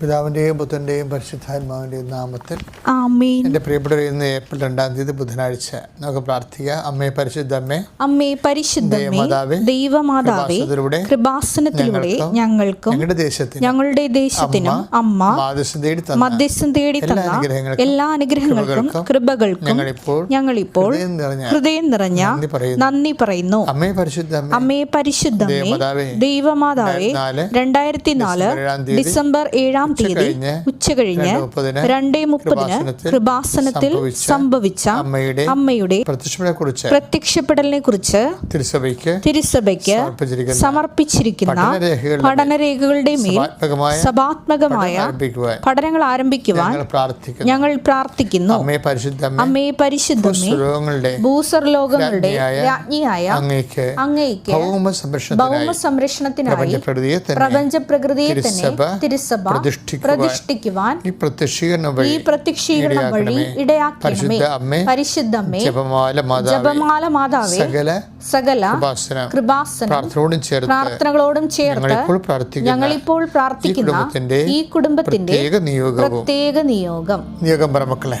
പിതാവിന്റെയും പുത്രന്റെയും പരിശുദ്ധാത്മാവിന്റെയും നാമത്തിൽ എന്റെ എന്റെ പ്രിയപ്പെട്ടവർ ഇന്ന് ഏപ്രിൽ രണ്ടാം തീയതി ബുധനാഴ്ച നമുക്ക് പ്രാർത്ഥിക്കാം. അമ്മേ പരിശുദ്ധ അമ്മേ അമ്മേ പരിശുദ്ധമേ ദൈവമാതാവേ, കൃപാസനത്തിലൂടെ ഞങ്ങൾക്കും ഞങ്ങളുടെ ദേശത്തിന് ഞങ്ങളുടെ ദേശത്തിനും അമ്മ മാധ്യസ്ഥം തേടി എല്ലാ തന്ന അനുഗ്രഹങ്ങൾക്കും എല്ലാ അനുഗ്രഹങ്ങൾക്കും കൃപകൾക്കും ഞങ്ങളിപ്പോൾ ഹൃദയം നിറഞ്ഞ നന്ദി പറയുന്നു. അമ്മേ പരിശുദ്ധ അമ്മേ അമ്മേ പരിശുദ്ധമേ ദൈവമാതാവേ, രണ്ടായിരത്തി നാല് ഡിസംബർ ഏഴാം തീയതി ഉച്ച കഴിഞ്ഞ് ഉച്ചകഴിഞ്ഞ് രണ്ട് മുപ്പതിന് കൃപാസനത്തിൽ സംഭവിച്ച അമ്മയുടെ പ്രത്യക്ഷപ്പെടലിനെ കുറിച്ച് തിരുസഭയ്ക്ക് സമർപ്പിച്ചിരിക്കുന്ന പഠനരേഖകളുടെ മേൽ സഭാത്മകമായ പഠനങ്ങൾ ആരംഭിക്കുവാൻ ഞങ്ങൾ പ്രാർത്ഥിക്കുന്നു. അമ്മയെ പരിശുദ്ധ പരിശുദ്ധമേ ലോകങ്ങളുടെ രാജ്ഞിയായ അങ്ങേക്ക് അങ്ങയ്ക്ക് ഭൗമ സംരക്ഷണത്തിനായി പ്രപഞ്ച പ്രകൃതിയെ തന്നെ തിരുസഭ പ്രതിഷ്ഠിക്കുവാൻ ഈ പ്രത്യക്ഷീകരണം ഈ പ്രത്യക്ഷീകരണം വഴി ഇടയാക്കണമേ. പരിശുദ്ധമ്മേ ജപമാല ജപമാല മാതാവേ സകല സകല കൃപാസന പ്രാർത്ഥനയോടും ചേർത്ത് പ്രാർത്ഥനകളോടും ചേർത്ത് ഞങ്ങളിപ്പോൾ പ്രാർത്ഥിക്കുന്ന ഈ പ്രാർത്ഥിക്കുന്ന കുടുംബത്തിന്റെ ഈ കുടുംബത്തിന്റെ പ്രത്യേക നിയോഗം പ്രത്യേക നിയോഗം. നിയോഗം പറ മക്കളെ.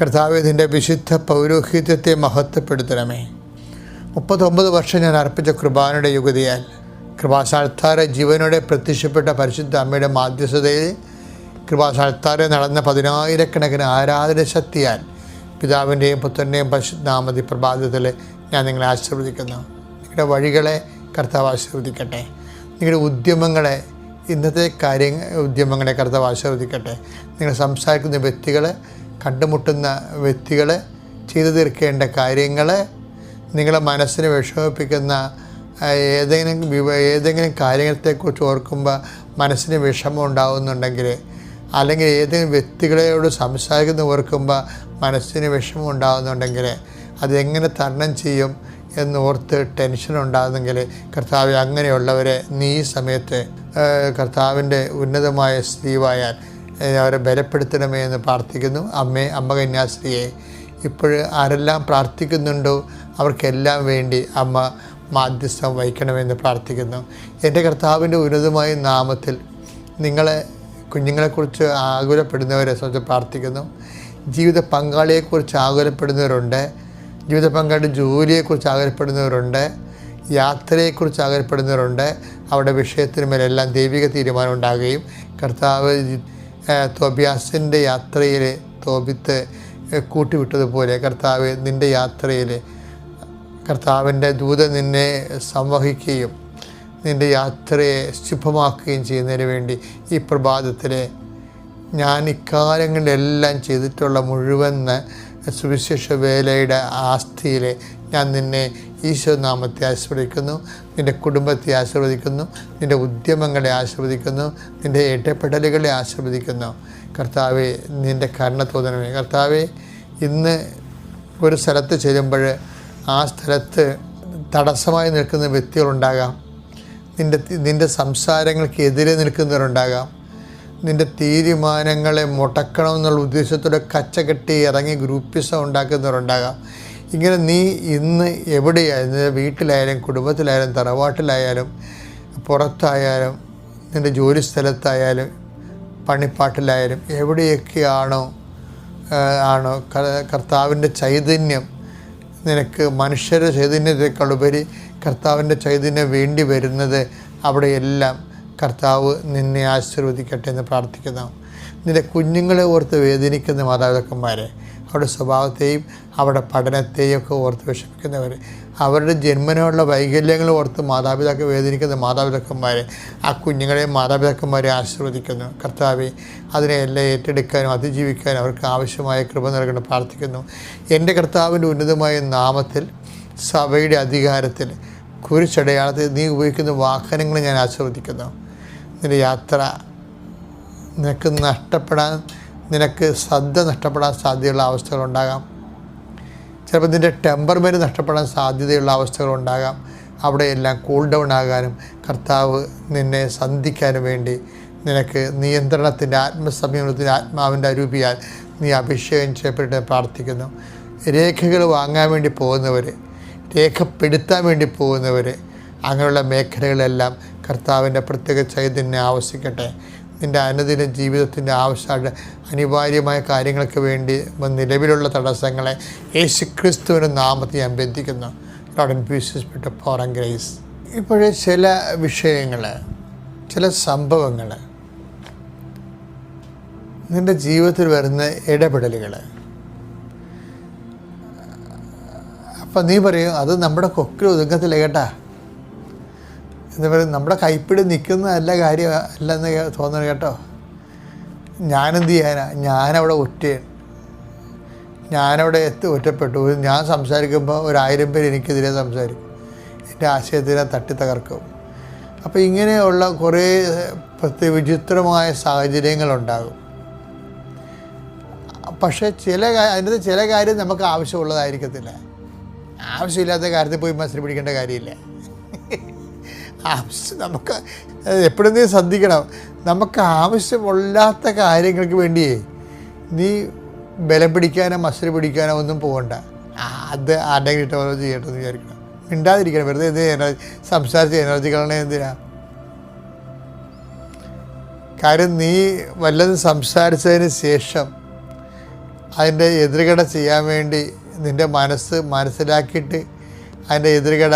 കർത്താവേദിന്റെ വിശുദ്ധ പൗരോഹിത്യത്തെ മഹത്വപ്പെടുത്തണമേ. മുപ്പത്തൊമ്പത് വർഷം ഞാൻ അർപ്പിച്ച കൃപാനയുടെ യുഗതിയാൽ കൃപാസാൽത്താര ജീവനോടെ പ്രത്യക്ഷപ്പെട്ട പരിശുദ്ധ അമ്മയുടെ മാധ്യസ്ഥതയിൽ കൃപാസാൽത്താരെ നടന്ന പതിനായിരക്കണക്കിന് ആരാധന ശക്തിയാൽ പിതാവിന്റെയും പുത്രന്റെയും പരിശുദ്ധാമതി പ്രഭാതത്തിൽ ഞാൻ നിങ്ങളെ ആശീർവദിക്കുന്നു. നിങ്ങളുടെ വഴികളെ കർത്താവ് ആശീർവദിക്കട്ടെ. നിങ്ങളുടെ ഉദ്യമങ്ങളെ ഇന്നത്തെ കാര്യ ഉദ്യമങ്ങളെ കർത്താവ് ആശീർവദിക്കട്ടെ. നിങ്ങൾ സംസാരിക്കുന്ന വ്യക്തികൾ കണ്ടുമുട്ടുന്ന വ്യക്തികൾ ചെയ്തു തീർക്കേണ്ട കാര്യങ്ങൾ നിങ്ങളെ മനസ്സിനെ വിഷമിപ്പിക്കുന്ന ഏതെങ്കിലും ഏതെങ്കിലും കാര്യത്തെക്കുറിച്ച് ഓർക്കുമ്പോൾ മനസ്സിന് വിഷമം ഉണ്ടാകുന്നുണ്ടെങ്കിൽ അല്ലെങ്കിൽ ഏതെങ്കിലും വ്യക്തികളോട് സംസാരിക്കുന്ന ഓർക്കുമ്പോൾ മനസ്സിന് വിഷമം ഉണ്ടാകുന്നുണ്ടെങ്കിൽ അതെങ്ങനെ തരണം ചെയ്യും എന്ന് ഓർത്ത് ടെൻഷൻ ഉണ്ടാകുന്നെങ്കിൽ കർത്താവ് അങ്ങനെയുള്ളവരെ നീ സമയത്ത് കർത്താവിന്റെ ഉന്നതമായ സ്ത്രീവായാൽ അവരെ ബലപ്പെടുത്തണമേ എന്ന് പ്രാർത്ഥിക്കുന്നു. അമ്മേ അമ്മ കന്യാസ്ത്രീയെ ഇപ്പോൾ ആരെല്ലാം പ്രാർത്ഥിക്കുന്നുണ്ടോ അവർക്കെല്ലാം വേണ്ടി അമ്മ മാധ്യസ്ഥം വഹിക്കണമെന്ന് പ്രാർത്ഥിക്കുന്നു. എന്റെ കർത്താവിന്റെ ഉന്നതമായ നാമത്തിൽ നിങ്ങളെ കുഞ്ഞുങ്ങളെക്കുറിച്ച് ആകുലപ്പെടുന്നവരെ സംബന്ധിച്ച് പ്രാർത്ഥിക്കുന്നു. ജീവിത പങ്കാളിയെക്കുറിച്ച് ആകുലപ്പെടുന്നവരുണ്ട്. ജീവിത പങ്കാളിയുടെ ജോലിയെക്കുറിച്ച് ആകുലപ്പെടുന്നവരുണ്ട്. യാത്രയെക്കുറിച്ച് ആകുലപ്പെടുന്നവരുണ്ട്. അവരുടെ വിഷയത്തിന് മേലെല്ലാം ദൈവിക തീരുമാനം ഉണ്ടാകുകയും കർത്താവ് തോബിയാസിന്റെ യാത്രയിൽ തോബിത്ത് കൂട്ടിവിട്ടതുപോലെ കർത്താവ് നിന്റെ യാത്രയിൽ കർത്താവിന്റെ ദൂത നിന്നെ സംവഹിക്കുകയും നിന്റെ യാത്രയെ ശുഭമാക്കുകയും ചെയ്യുന്നതിന് വേണ്ടി ഈ പ്രഭാതത്തിൽ ഞാൻ ഇക്കാലങ്ങളിലെല്ലാം ചെയ്തിട്ടുള്ള മുഴുവൻ സുവിശേഷ വേലയുടെ ആസ്തിയിൽ ഞാൻ നിന്നെ ഈശോ നാമത്തെ ആശീർവദിക്കുന്നു. നിന്റെ കുടുംബത്തെ ആശീർവദിക്കുന്നു. നിന്റെ ഉദ്യമങ്ങളെ ആശീർവദിക്കുന്നു. നിന്റെ ഇടപെടലുകളെ ആശീർവദിക്കുന്നു. കർത്താവെ നിന്റെ കരുണ തോന്നണമേ. കർത്താവെ ഇന്ന് ഒരു സ്ഥലത്ത് ചെല്ലുമ്പോൾ ആ സ്ഥലത്ത് തടസ്സമായി നിൽക്കുന്ന വ്യക്തികളുണ്ടാകാം നിന്റെ നിന്റെ സംസാരങ്ങൾക്കെതിരെ നിൽക്കുന്നവരുണ്ടാകാം. നിന്റെ തീരുമാനങ്ങളെ മുടക്കണമെന്നുള്ള ഉദ്ദേശത്തോടെ കച്ചകെട്ടി ഇറങ്ങി ഗ്രൂപ്പിസം ഉണ്ടാക്കുന്നവരുണ്ടാകാം. ഇങ്ങനെ നീ ഇന്ന് എവിടെയായാലും നിന്റെ വീട്ടിലായാലും കുടുംബത്തിലായാലും തറവാട്ടിലായാലും പുറത്തായാലും നിന്റെ ജോലി സ്ഥലത്തായാലും പണിപ്പാട്ടിലായാലും എവിടെയൊക്കെയാണോ ആണോ കർത്താവിന്റെ ചൈതന്യം? നിനക്ക് മനുഷ്യരുടെ ചൈതന്യത്തെക്കാളുപരി കർത്താവിന്റെ ചൈതന്യം വേണ്ടി വരുന്നത് അവിടെയെല്ലാം കർത്താവ് നിന്നെ ആശീർവദിക്കട്ടെ എന്ന് പ്രാർത്ഥിക്കുന്നു. നിന്റെ കുഞ്ഞുങ്ങളെ ഓർത്ത് വേദനിക്കുന്ന മാതാപിതാക്കന്മാരെ അവരുടെ സ്വഭാവത്തെയും അവരുടെ പഠനത്തെയും ഒക്കെ ഓർത്ത് വിഷമിക്കുന്നവർ. അവരുടെ ജന്മനുള്ള വൈകല്യങ്ങൾ ഓർത്ത് മാതാപിതാക്കൾ വേദനിക്കുന്ന മാതാപിതാക്കന്മാരെ ആ കുഞ്ഞുങ്ങളെ മാതാപിതാക്കന്മാരെ ആശീർവദിക്കുന്നു. കർത്താവെ അതിനെ എല്ലാം ഏറ്റെടുക്കാനും അതിജീവിക്കാനും അവർക്ക് ആവശ്യമായ കൃപ നൽകണം പ്രാർത്ഥിക്കുന്നു. എന്റെ കർത്താവിന്റെ ഉന്നതമായ നാമത്തിൽ സഭയുടെ അധികാരത്തിൽ കുരിശടയാളത്തിൽ നീ ഉപയോഗിക്കുന്ന വാഹനങ്ങൾ ഞാൻ ആസ്വദിക്കുന്നു നിന്റെ യാത്ര നിനക്ക് നഷ്ടപ്പെടാൻ നിനക്ക് ശ്രദ്ധ നഷ്ടപ്പെടാൻ സാധ്യതയുള്ള അവസ്ഥകളുണ്ടാകാം. ചിലപ്പോൾ നിന്റെ ടെമ്പർമെന്റ് നഷ്ടപ്പെടാൻ സാധ്യതയുള്ള അവസ്ഥകളുണ്ടാകാം. അവിടെയെല്ലാം കൂൾ ഡൗൺ ആകാനും കർത്താവ് നിന്നെ സന്ധിക്കാനും വേണ്ടി നിനക്ക് നിയന്ത്രണത്തിന്റെ ആത്മസംയമനത്തിന്റെ ആത്മാവിന്റെ അരൂപിയാൽ നീ അഭിഷേകം ചെയ്യപ്പെട്ട് പ്രാർത്ഥിക്കുന്നു. രേഖകൾ വാങ്ങാൻ വേണ്ടി പോകുന്നവർ രേഖപ്പെടുത്താൻ വേണ്ടി പോകുന്നവർ അങ്ങനെയുള്ള മേഖലകളെല്ലാം കർത്താവിന്റെ പ്രത്യേക ചൈതന്യം ആവശ്യിക്കട്ടെ നിന്റെ അനുദിന ജീവിതത്തിന്റെ ആവശ്യ അനിവാര്യമായ കാര്യങ്ങൾക്ക് വേണ്ടി നിലവിലുള്ള തടസ്സങ്ങളെ യേശു ക്രിസ്തുവിന്റെ നാമത്തെ ഞാൻ ബന്ധിക്കുന്നു. ലോഡൻ പീസസ് പീസസ്പെട്ട ഫോറൻ ഗ്രേസ് ഇപ്പോഴേ ചില വിഷയങ്ങൾ ചില സംഭവങ്ങൾ നിന്റെ ജീവിതത്തിൽ വരുന്ന ഇടപെടലുകൾ. അപ്പം നീ പറയും അത് നമ്മുടെ കൊക്കിൽ ഒതുങ്ങത്തില്ല കേട്ടാ. എന്ന് പറയും നമ്മുടെ കൈപ്പിടി നിൽക്കുന്നതല്ല കാര്യം അല്ലെന്ന് തോന്നണം കേട്ടോ. ഞാനെന്ത് ചെയ്യാനാ? ഞാനവിടെ ഒറ്റയാണ്. ഞാനവിടെ എത്തി ഒറ്റപ്പെട്ടു. ഞാൻ സംസാരിക്കുമ്പോൾ ഒരായിരം പേര് എനിക്കെതിരെ സംസാരിക്കും. എന്റെ ആശയത്തിനെ തട്ടി തകർക്കും. അപ്പോൾ ഇങ്ങനെയുള്ള കുറേ വിചിത്രമായ സാഹചര്യങ്ങളുണ്ടാകും. പക്ഷേ ചില അതിന്റെ ചില കാര്യം നമുക്ക് ആവശ്യമുള്ളതായിരിക്കത്തില്ല. ആവശ്യമില്ലാത്ത കാര്യത്തിൽ പോയി മത്സരം പിടിക്കേണ്ട കാര്യമില്ല. ആവശ്യം നമുക്ക് എപ്പോഴും നീ ശ്രദ്ധിക്കണം. നമുക്ക് ആവശ്യമില്ലാത്ത കാര്യങ്ങൾക്ക് വേണ്ടിയേ നീ ബലം പിടിക്കാനോ മസിൽ പിടിക്കാനോ ഒന്നും പോകണ്ട. അത് ആരുടെ പോലെ ചെയ്യട്ടെന്ന് വിചാരിക്കണം. മിണ്ടാതിരിക്കണം. വെറുതെ ഇത് എനർജി സംസാരിച്ച് എനർജി കളണേ എന്തിനാ? കാര്യം നീ വല്ലതും സംസാരിച്ചതിന് ശേഷം അതിന്റെ എതിർകട ചെയ്യാൻ വേണ്ടി നിന്റെ മനസ്സ് മനസ്സിലാക്കിയിട്ട് അതിന്റെ എതിർകട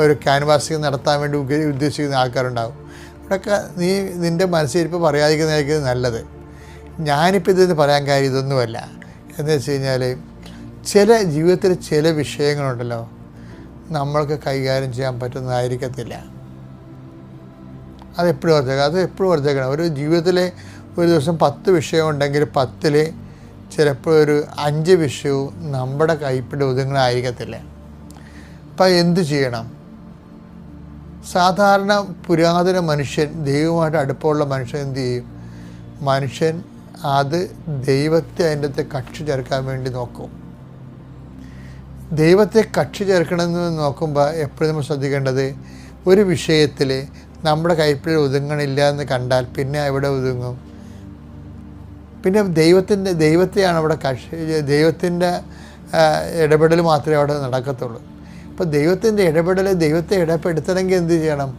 ഒരു ക്യാൻവാസിങ് നടത്താൻ വേണ്ടി ഉദ്ദേശിക്കുന്ന ആൾക്കാരുണ്ടാവും. അവിടെയൊക്കെ നീ നിന്റെ മനസ്സിരിപ്പ് പറയാതിരിക്കുന്നതായിരിക്കും നല്ലത്. ഞാനിപ്പോൾ ഇതിന് പറയാൻ കാര്യം ഇതൊന്നുമല്ല. എന്ന് വെച്ച് കഴിഞ്ഞാൽ ചില ജീവിതത്തിൽ ചില വിഷയങ്ങളുണ്ടല്ലോ. നമ്മൾക്ക് കൈകാര്യം ചെയ്യാൻ പറ്റുന്നതായിരിക്കത്തില്ല. അതെപ്പോഴും ഓർത്തേക്കണം അത് എപ്പോഴും ഓർത്തേക്കണം. ഒരു ജീവിതത്തിലെ ഒരു ദിവസം പത്ത് വിഷയം ഉണ്ടെങ്കിൽ പത്തിൽ ചിലപ്പോൾ ഒരു അഞ്ച് വിഷയവും നമ്മുടെ കൈപ്പിടി ഒതുങ്ങണമായിരിക്കത്തില്ല അപ്പം എന്ത് ചെയ്യണം? സാധാരണ പുരാതന മനുഷ്യൻ ദൈവമായിട്ട് അടുപ്പമുള്ള മനുഷ്യൻ എന്ത് ചെയ്യും? മനുഷ്യൻ അത് ദൈവത്തെ അതിന്റെ കക്ഷി ചേർക്കാൻ വേണ്ടി നോക്കും. ദൈവത്തെ കക്ഷി ചേർക്കണമെന്ന് നോക്കുമ്പോൾ എപ്പോഴും നമ്മൾ ശ്രദ്ധിക്കേണ്ടത് ഒരു വിഷയത്തിൽ നമ്മുടെ കൈപ്പിഴ ഒതുങ്ങണില്ല എന്ന് കണ്ടാൽ പിന്നെ എവിടെ ഒതുങ്ങും? പിന്നെ ദൈവത്തിന്റെ ദൈവത്തെയാണ് അവിടെ കക്ഷി ദൈവത്തിന്റെ ഇടപെടൽ മാത്രമേ അവിടെ നടക്കത്തുള്ളൂ. അപ്പോൾ ദൈവത്തിന്റെ ഇടപെടൽ ദൈവത്തെ ഇടപെടുത്തണമെങ്കിൽ എന്ത് ചെയ്യണം?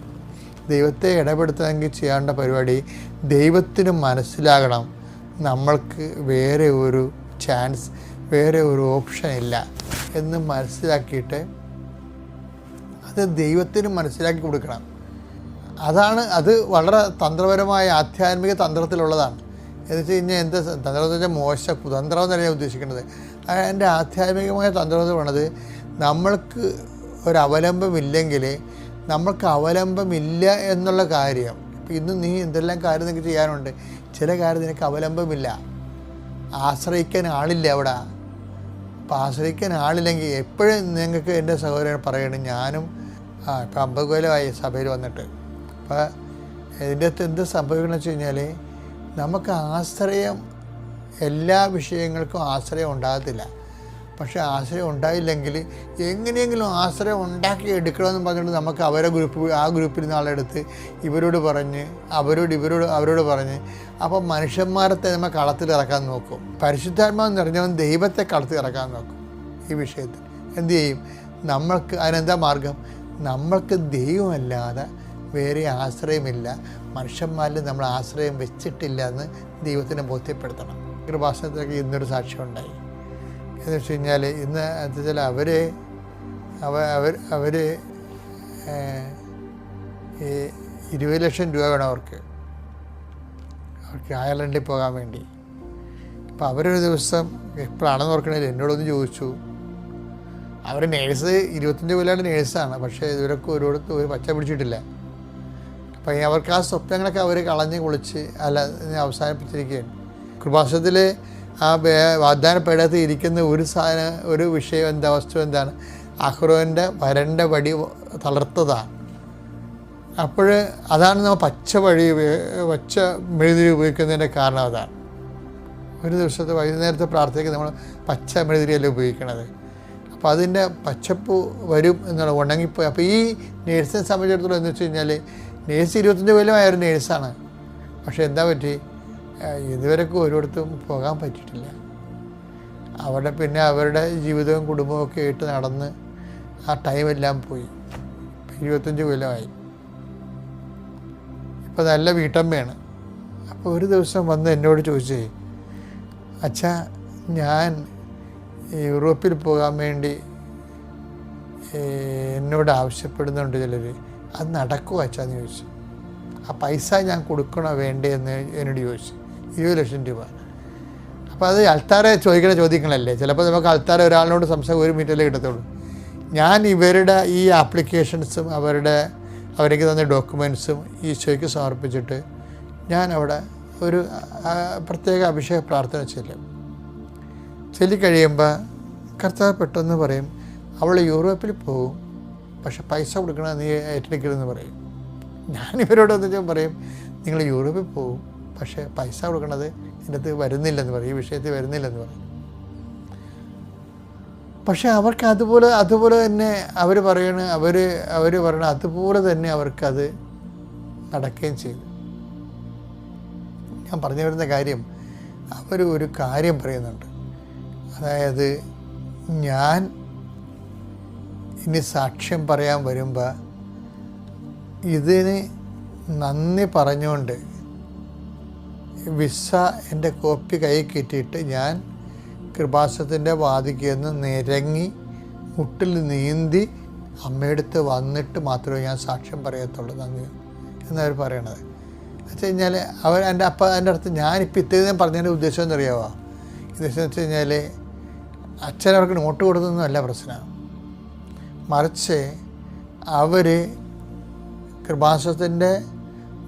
ദൈവത്തെ ഇടപെടുത്തണമെങ്കിൽ ചെയ്യേണ്ട പരിപാടി ദൈവത്തിന് മനസ്സിലാകണം. നമ്മൾക്ക് വേറെ ഒരു ചാൻസ് വേറെ ഒരു ഓപ്ഷൻ ഇല്ല എന്ന് മനസ്സിലാക്കിയിട്ട് അത് ദൈവത്തിന് മനസ്സിലാക്കി കൊടുക്കണം. അതാണ് അത് വളരെ തന്ത്രപരമായ ആധ്യാത്മിക തന്ത്രത്തിലുള്ളതാണ്. എന്ന് വെച്ച് കഴിഞ്ഞാൽ എന്താ തന്ത്രം എന്ന് വെച്ചാൽ മോശ കുതന്ത്രം എന്നല്ല ഞാൻ ഉദ്ദേശിക്കുന്നത്. എന്റെ ആധ്യാത്മികമായ തന്ത്രം എന്ന് പറയുന്നത് നമ്മൾക്ക് ഒരു അവലംബമില്ലെങ്കിൽ നമ്മൾക്ക് അവലംബമില്ല എന്നുള്ള കാര്യം. ഇപ്പം ഇന്ന് നീ എന്തെല്ലാം കാര്യം നിനക്ക് ചെയ്യാനുണ്ട്? ചില കാര്യം നിനക്ക് അവലംബമില്ല. ആശ്രയിക്കാൻ ആളില്ല അവിടെ. അപ്പം ആശ്രയിക്കാൻ ആളില്ലെങ്കിൽ എപ്പോഴും നിങ്ങൾക്ക് എന്റെ സഹോദരൻ പറയണം ഞാനും ആ ഇപ്പം അമ്പത് കൊല്ലമായി സഭയിൽ വന്നിട്ട്. അപ്പോൾ ഇതിന്റെ അകത്ത് എന്ത് സംഭവിക്കണമെന്ന് വെച്ച് കഴിഞ്ഞാൽ നമുക്ക് ആശ്രയം എല്ലാ വിഷയങ്ങൾക്കും ആശ്രയം ഉണ്ടാകത്തില്ല. പക്ഷേ ആശ്രയം ഉണ്ടായില്ലെങ്കിൽ എങ്ങനെയെങ്കിലും ആശ്രയം ഉണ്ടാക്കി എടുക്കണമെന്ന് പറഞ്ഞുകൊണ്ട് നമുക്ക് അവരെ ഗ്രൂപ്പ് ആ ഗ്രൂപ്പിൽ നിന്ന് ആളെടുത്ത് ഇവരോട് പറഞ്ഞ് അവരോട് ഇവരോട് അവരോട് പറഞ്ഞ് അപ്പോൾ മനുഷ്യന്മാരെ നമ്മൾ കളത്തിൽ ഇറക്കാൻ നോക്കും. പരിശുദ്ധാത്മാവ് നിറഞ്ഞവൻ ദൈവത്തെ കളത്തിൽ ഇറക്കാൻ നോക്കും ഈ വിഷയത്തിൽ. എന്തു ചെയ്യും? നമ്മൾക്ക് അതിനെന്താ മാർഗം? നമ്മൾക്ക് ദൈവമല്ലാതെ വേറെ ആശ്രയമില്ല. മനുഷ്യന്മാരിൽ നമ്മൾ ആശ്രയം വെച്ചിട്ടില്ല എന്ന് ദൈവത്തിനെ ബോധ്യപ്പെടുത്തണം. കൃപാസനത്തിലേക്ക് ഇന്നൊരു സാക്ഷ്യം ഉണ്ടായി. എന്ന് വെച്ച് കഴിഞ്ഞാൽ ഇന്ന് എന്താ വെച്ചാൽ അവർ അവ അവർ അവർ ഈ ഇരുപത് ലക്ഷം രൂപ വേണം അവർക്ക്. അവർക്ക് അയർലൻഡിൽ പോകാൻ വേണ്ടി. അപ്പോൾ അവരൊരു ദിവസം എപ്പോഴാണെന്ന് ഓർക്കണില്ല എന്നോടൊന്ന് ചോദിച്ചു. അവർ നേഴ്സ് ഇരുപത്തഞ്ച് കൊല്ലാണ്ട് നേഴ്സാണ് പക്ഷേ ഇവരൊക്കെ ഒരിടത്ത് ഒരു പച്ച പിടിച്ചിട്ടില്ല. അപ്പം അവർക്ക് ആ സ്വപ്നങ്ങളൊക്കെ അവർ കളഞ്ഞ് കുളിച്ച് അല്ല അവസാനിപ്പിച്ചിരിക്കുകയാണ്. കൃപാസത്തിൽ ആ വാഗ്ദാന പേടകത്ത് ഇരിക്കുന്ന ഒരു സാധനം ഒരു വിഷയം എന്താ വസ്തു എന്താണ്? അഹ്റോന്റെ വരണ്ട വടി തളർത്തതാണ്. അപ്പോൾ അതാണ് നമ്മൾ പച്ച വഴി പച്ച മെഴുതിരി ഉപയോഗിക്കുന്നതിന്റെ കാരണം അതാണ്. ഒരു ദിവസത്തെ വൈകുന്നേരത്തെ പ്രാർത്ഥനയ്ക്ക് നമ്മൾ പച്ച മെഴുതിരിയല്ലേ ഉപയോഗിക്കുന്നത് അപ്പോൾ അതിന്റെ പച്ചപ്പ് വരും എന്നുള്ള ഉണങ്ങിപ്പോയി. അപ്പോൾ ഈ നേഴ്സിനെ സംബന്ധിച്ചിടത്തോളം എന്ന് വെച്ച് കഴിഞ്ഞാൽ നേഴ്സ് ഇരുപത്തഞ്ച് കൊല്ലമായ ഒരു നേഴ്സാണ്. പക്ഷേ എന്താ പറ്റി? ഇതുവരെക്കും ഒരിടത്തും പോകാൻ പറ്റിയിട്ടില്ല. അവിടെ പിന്നെ അവരുടെ ജീവിതവും കുടുംബവും ഒക്കെ ആയിട്ട് നടന്ന് ആ ടൈമെല്ലാം പോയി. ഇരുപത്തഞ്ച് കൊല്ലമായി. ഇപ്പോൾ നല്ല വീട്ടമ്മയാണ്. അപ്പോൾ ഒരു ദിവസം വന്ന് എന്നോട് ചോദിച്ചേ അച്ഛാ ഞാൻ യൂറോപ്പിൽ പോകാൻ വേണ്ടി എന്നോട് ആവശ്യപ്പെടുന്നുണ്ട് ചിലർ അത് നടക്കുമോ അച്ഛാന്ന് ചോദിച്ചു. ആ പൈസ ഞാൻ കൊടുക്കണോ വേണ്ടേ? എന്ന് എന്നോട് ചോദിച്ചു. ഇരുപത് ലക്ഷം രൂപ. അപ്പോൾ അത് അൾത്താറെ ചോദിക്കുന്ന ചോദ്യങ്ങളല്ലേ? ചിലപ്പോൾ നമുക്ക് അൾത്താറെ ഒരാളിനോട് സംസാരം ഒരു മിനിറ്റല്ലേ കിട്ടത്തുള്ളൂ. ഞാൻ ഇവരുടെ ഈ ആപ്ലിക്കേഷൻസും അവരുടെ അവർക്ക് തന്ന ഡോക്യുമെൻസും ഈശോയ്ക്ക് സമർപ്പിച്ചിട്ട് ഞാൻ അവിടെ ഒരു പ്രത്യേക അഭിഷേക പ്രാർത്ഥന ചെല്ലും. ചൊല്ലിക്കഴിയുമ്പോൾ കർത്താവ് പെട്ടെന്ന് പറയും അവൾ യൂറോപ്പിൽ പോകും പക്ഷെ പൈസ കൊടുക്കണം നീ ഏറ്റെടുക്കരുതെന്ന് പറയും. ഞാൻ ഇവരോട് വെച്ചാൽ പറയും നിങ്ങൾ യൂറോപ്പിൽ പോകും പക്ഷേ പൈസ കൊടുക്കണത് എന്റെ അടുത്ത് വരുന്നില്ലെന്ന് പറയും ഈ വിഷയത്തിൽ വരുന്നില്ലെന്ന് പറയും. പക്ഷേ അവർക്ക് അതുപോലെ അതുപോലെ തന്നെ അവർ പറയണ അവർ അവർ പറയണ അതുപോലെ തന്നെ അവർക്കത് നടക്കുകയും ചെയ്തു. ഞാൻ പറഞ്ഞു വരുന്ന കാര്യം അവർ ഒരു കാര്യം പറയുന്നുണ്ട്. അതായത് ഞാൻ ഇനി സാക്ഷ്യം പറയാൻ വരുമ്പോൾ ഇതിന് നന്ദി പറഞ്ഞുകൊണ്ട് വിസ എന്റെ കോപ്പി കൈ കിട്ടിയിട്ട് ഞാൻ കൃപാസത്തിന്റെ വാതിക്ക് നിന്ന് നിരങ്ങി മുട്ടിൽ നീന്തി അമ്മയടുത്ത് വന്നിട്ട് മാത്രമേ ഞാൻ സാക്ഷ്യം പറയത്തുള്ളൂ നന്ദി എന്നവർ പറയണത്. വെച്ച് കഴിഞ്ഞാൽ അവർ എന്റെ അപ്പ എന്റെ അടുത്ത് ഞാനിപ്പോൾ ഇത്രയും പറഞ്ഞതിന്റെ ഉദ്ദേശം എന്നറിയാവോ ഉദ്ദേശം വെച്ച് കഴിഞ്ഞാൽ അച്ഛൻ അവർക്ക് നോട്ട് കൊടുത്തതൊന്നുമല്ല പ്രശ്നം. മറിച്ച് അവർ കൃപാസത്തിന്റെ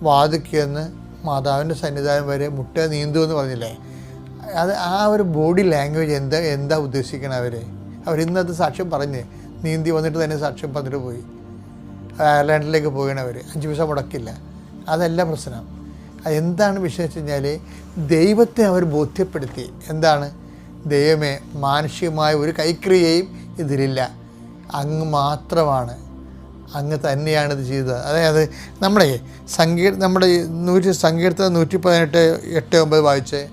വാതിക്ക് നിന്ന് മാതാവിന്റെ സന്നിധാനം വരെ മുട്ട നീന്തു എന്ന് പറഞ്ഞില്ലേ? അത് ആ ഒരു ബോഡി ലാംഗ്വേജ് എന്താ എന്താ ഉദ്ദേശിക്കണം അവർ ഇന്നത്തെ സാക്ഷ്യം പറഞ്ഞ് നീന്തി വന്നിട്ട് തന്നെ സാക്ഷ്യം പറഞ്ഞിട്ട് പോയി. അയർലാൻഡിലേക്ക് പോകണവർ അഞ്ച് ദിവസം മുടക്കില്ല. അതല്ല പ്രശ്നം. അതെന്താണ് വിഷയം വെച്ച് കഴിഞ്ഞാൽ ദൈവത്തെ അവർ ബോധ്യപ്പെടുത്തി. എന്താണ്? ദൈവമേ മാനുഷികമായ ഒരു കൈക്രിയയും ഇതിലില്ല. അങ്ങ് മാത്രമാണ്. അങ്ങ് തന്നെയാണിത് ഇത് ചെയ്തത്. അതായത് നമ്മുടെ സങ്കീർ നമ്മുടെ നൂറ്റി സങ്കീർത്തനം നൂറ്റി പതിനെട്ട് എട്ട് ഒമ്പത് വായിച്ചേ?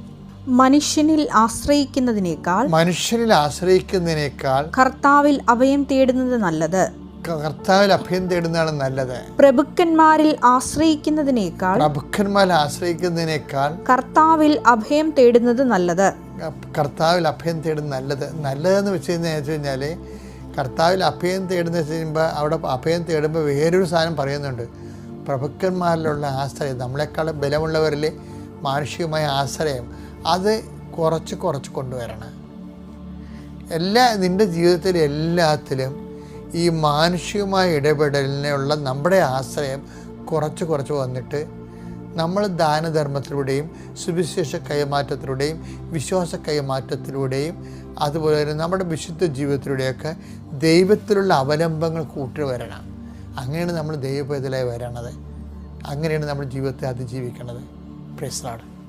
മനുഷ്യനിൽ ആശ്രയിക്കുന്നതിനേക്കാൾ മനുഷ്യനിൽ ആശ്രയിക്കുന്നതിനേക്കാൾ കർത്താവിൽ അഭയം തേടുന്നത് നല്ലത്. കർത്താവിൽ അഭയം തേടുന്നതാണ് നല്ലത്. പ്രഭുക്കന്മാരിൽ ആശ്രയിക്കുന്നതിനേക്കാൾ പ്രഭുക്കന്മാരിൽ ആശ്രയിക്കുന്നതിനേക്കാൾ കർത്താവിൽ അഭയം തേടുന്നത് നല്ലത്. കർത്താവിൽ അഭയം തേടുന്നത് നല്ലത്. നല്ലതെന്ന് വെച്ച് കഴിഞ്ഞാൽ കർത്താവിൽ അഭയം തേടുന്ന ചെയ്യുമ്പോൾ അവിടെ അഭയം തേടുമ്പോൾ വേറൊരു സാധനം പറയുന്നുണ്ട്. പ്രഭുക്കന്മാരിലുള്ള ആശ്രയം നമ്മളെക്കാൾ ബലമുള്ളവരിൽ മാനുഷികമായ ആശ്രയം അത് കുറച്ച് കുറച്ച് കൊണ്ടുവരണം. എല്ലാ നിന്റെ ജീവിതത്തിൽ എല്ലാത്തിലും ഈ മാനുഷികമായ ഇടപെടലിനുള്ള നമ്മുടെ ആശ്രയം കുറച്ച് കുറച്ച് വന്നിട്ട് നമ്മൾ ദാനധർമ്മത്തിലൂടെയും സുവിശേഷ കൈമാറ്റത്തിലൂടെയും വിശ്വാസ കൈമാറ്റത്തിലൂടെയും അതുപോലെ തന്നെ നമ്മുടെ വിശുദ്ധ ജീവിതത്തിലൂടെയൊക്കെ ദൈവത്തിലുള്ള അവലംബങ്ങൾ കൂട്ടി വരണം. അങ്ങനെയാണ് നമ്മൾ ദൈവപേതലായി വരണത്. അങ്ങനെയാണ് നമ്മുടെ ജീവിതത്തെ അതിജീവിക്കണത് പ്രശ്നമാണ്